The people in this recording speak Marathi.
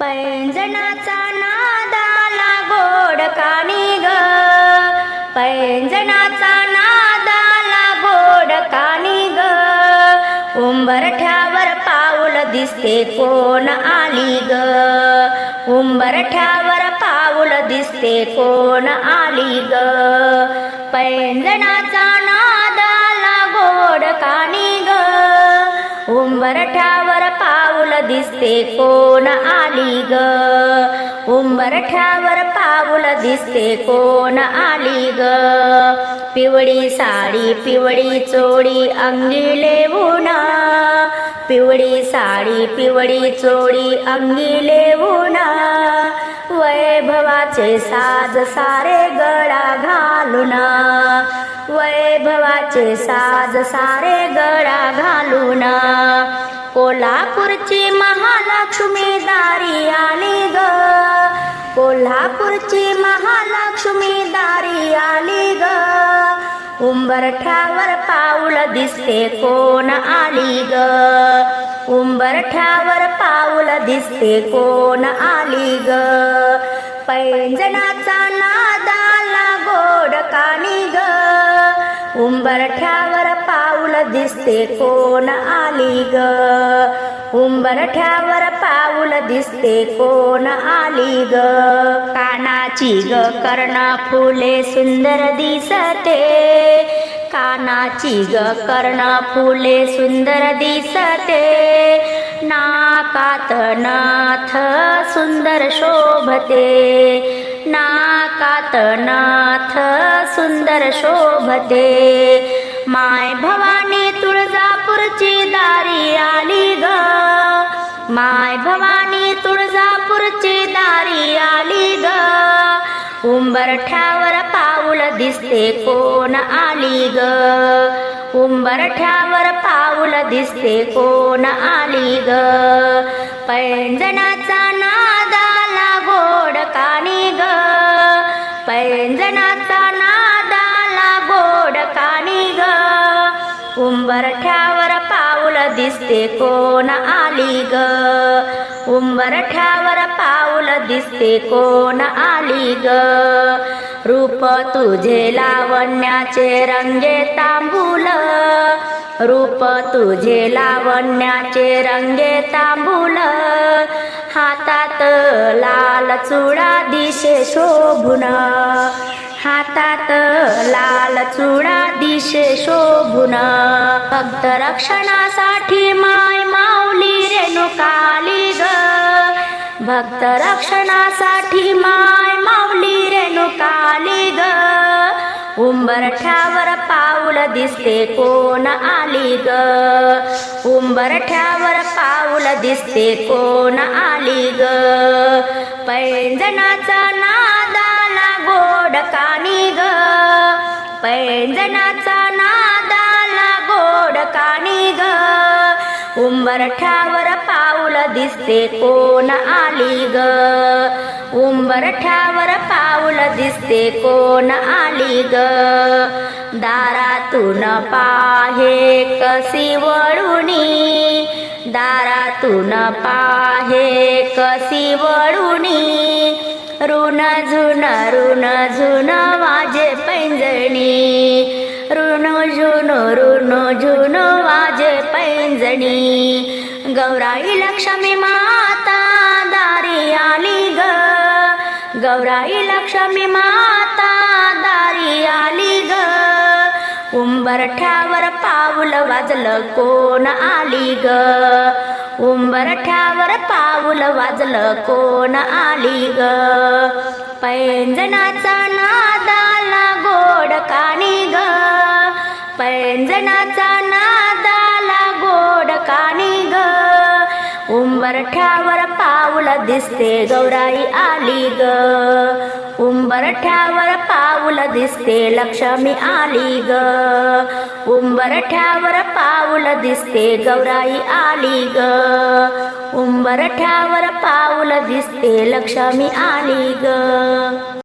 पैंजणाचा नादाला गोड कानी ग पैंजणाचा नादाला गोड कानी ग उंबरठ्यावर पाऊल दिसते कोण आली ग? उंबरठ्यावर पाऊल दिसते कोण आली ग? पैंजणाचा उंबरठ्यावर पाऊल दिसते कोण आली ग? उंबरठ्यावर पाऊल दिसते कोण आली ग? पिवळी साडी पिवळी चोळी अंगी लेवून पिवळी साडी पिवळी चोळी अंगी लेवून वैभवाचे साज सारे गळा घालून. वैभवाचे साज सारे गळा घालून. कोल्हापूरची महालक्ष्मी दारी आली ग. कोल्हापूरची महालक्ष्मी दारी आली ग. उंबरठ्यावर पाऊल दिसते कोण आली ग. उंबरठ्यावर पाऊल दिसते कोण आली ग. पैंजणाचा नादा उंबरठ्यावर पाऊल दिसते कोण आली ग? उंबरठ्यावर पाऊल दिसते कोण आली ग? कानाची ग कर्णा फुले सुंदर दिसते. कानाची ग कर्णा फुले सुंदर दिसते. नाकात नाथ सुंदर शोभते. नाथ सुंदर शोभते. माय भवानी तुळजापूरची दारी आली ग. माय भवानी तुळजापूरची दारी आली ग. उंबरठ्यावर पाऊल दिसते कोण आली ग. उंबरठ्यावर पाऊल दिसते कोण आली ग. पैंजणाचा उंबरठ्यावर पाऊल दिसते कोण आली ग? उंबरठ्यावर पाऊल दिसते कोण आली ग? रूप तुझे लावण्याचे रंगे तांबूल. रूप तुझे लावण्याचे रंगे तांबूल. हातात लाल चुडा दिशे शोभून. हातात लाल चुडा दिशे शोभुना. भक्त रक्षणासाठी माय माऊली रेणुकाली ग. भक्त रक्षणासाठी माय माऊली रेणुकाली ग. उंबरठ्यावर पाऊल दिसते कोण आली ग. उंबरठ्यावर पाऊल दिसते कोण आली ग. पैंजणाचा ना पैंजणाचा नादाला गोड काणी ग. उंबरठ्यावर पाऊल दिसते कोण आली ग. उंबरठ्यावर पाऊल दिसते कोण आली ग. दारातून पाहे कशी वळुणी दारातून पाहे कशी वळुणी ऋण झुन ऋण झुन वाजे पैंजणी. ऋण झुन ऋण झुन वाजे पैंजणी. गौराई लक्ष्मी माता दारी आली ग. गौराई लक्ष्मी माता दारी आली ग. उंबरठ्यावर पाऊल वाजलं कोण आली ग? उंबरठ्यावर पाऊल वाजलं कोण आली ग? पैंजणाचा नादाला गोड कानी ग. पैंजणाचा नादाला गोड कानी ग. उंबरठ्यावर दिसते गौराई आली ग. उंबरठ्यावर पाऊल दिसते लक्ष्मी आली ग. उंबरठ्यावर पाऊल दिसते गौराई आली ग. उंबरठ्यावर पाऊल दिसते लक्ष्मी आली ग.